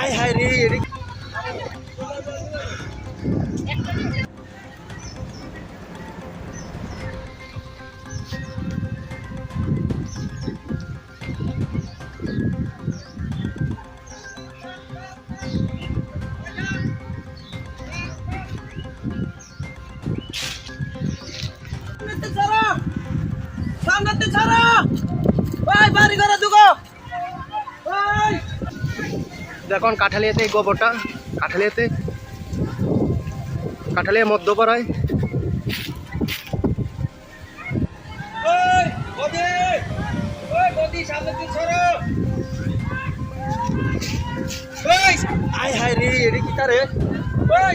আয় হায় রে রে সামনেতে ছাড়া। বাড়ি ঘরে দেখুন কাঠালিয়াতে এই গোবরটা কাঠালিয়াতে কাঠালিয়া মধ্যপাড়ায়। আয় হায় রে এটা কি তারে? ওই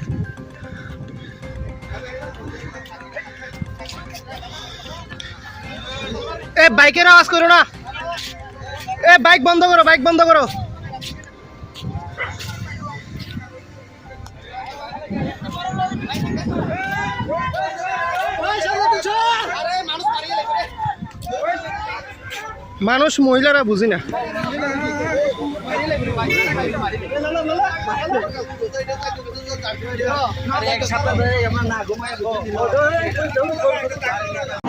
বাইকের আওয়াজ করো না। এ, বাইক বন্ধ করো, বাইক বন্ধ করো। মানুষ, মহিলারা বুঝি না।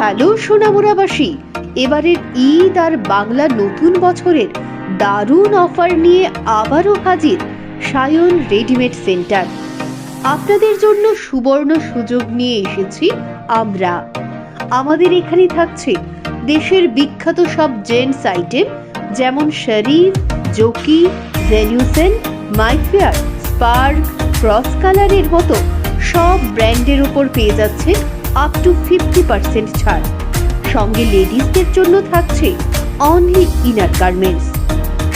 হ্যালো সোনামুরাবাসী এবারের ঈদ আর বাংলা নতুন বছরের দারুণ অফার নিয়ে আবারও হাজির সায়ন রেডিমেড সেন্টার। আপনাদের জন্য সুবর্ণ সুযোগ নিয়ে এসেছি আমরা। আমাদের এখানে থাকছে দেশের বিখ্যাত সব জেন্টস আইটেম, যেমন শরীফ, জকি জেনিউসেন মাইফেয়ার, স্পার্ক, ক্রস কালারের মতো সব ব্র্যান্ডের ওপর পেয়ে যাচ্ছে আপ টু ফিফটি পার্সেন্ট ছাড়। সঙ্গে লেডিসদের জন্য থাকছে অনলি ইনার গার্মেন্টস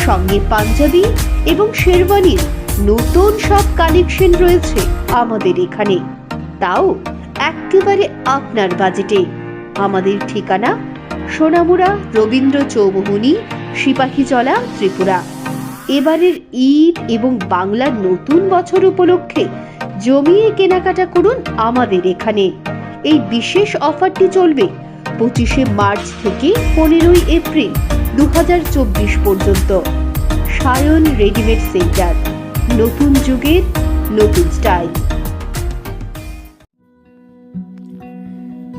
সঙ্গে পাঞ্জাবি এবং শেরওয়ানির নতুন সব কালেকশন রয়েছে আমাদের এখানে। তাও একেবারে আপনার বাজেটে আমাদের ঠিকানা সোনামুড়া, রবীন্দ্র চৌমুহনী, সিপাহীজলা, ত্রিপুরা। এবারের ঈদ এবং বাংলার নতুন বছর উপলক্ষে জমিয়ে কেনাকাটা করুন আমাদের এখানে। এই বিশেষ অফারটি চলবে পঁচিশে মার্চ থেকে পনেরোই এপ্রিল দু হাজার চব্বিশ পর্যন্ত। Sayan readymade centre. নতুন যুগের নতুন স্টাইল।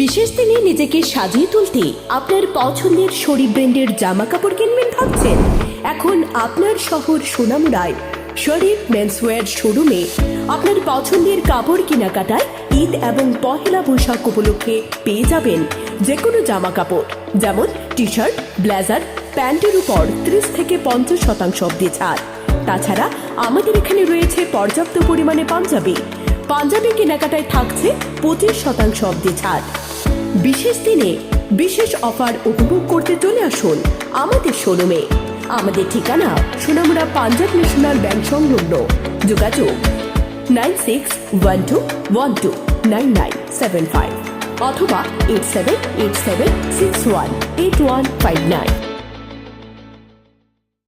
বিশেষ দিনে নিজেকে সাজিয়ে তুলতে আপনার পছন্দের শরীর ব্র্যান্ডের জামা কাপড় কিনবেন ভাবছেন? এখন আপনার শহর সোনামুড়ায় শরীফ মেন্সওয়্যার শোরুমে আপনার পছন্দের কাপড় কেনাকাটায় ঈদ এবং পহেলা বৈশাখ উপলক্ষে পেয়ে যাবেন যে কোনো জামা কাপড় যেমন টি শার্ট ব্লেজার প্যান্টের উপর ত্রিশ থেকে পঞ্চাশ শতাংশ অব্দি ছাড়। তাছাড়া আমাদের এখানে রয়েছে পর্যাপ্ত পরিমাণে পাঞ্জাবি। পাঞ্জাবি কেনাকাটায় থাকছে পঁচিশ শতাংশ অব্দি ছাড়। বিশেষ দিনে বিশেষ অফার উপভোগ করতে চলে আসুন আমাদের শোরুমে আমাদের ঠিকানা সোনামুড়া পাঞ্জাব ন্যাশনাল ব্যাংক সংলগ্ন। যোগাযোগ nine six one two one two nine nine seven five অথবা eight seven eight seven six one eight one five nine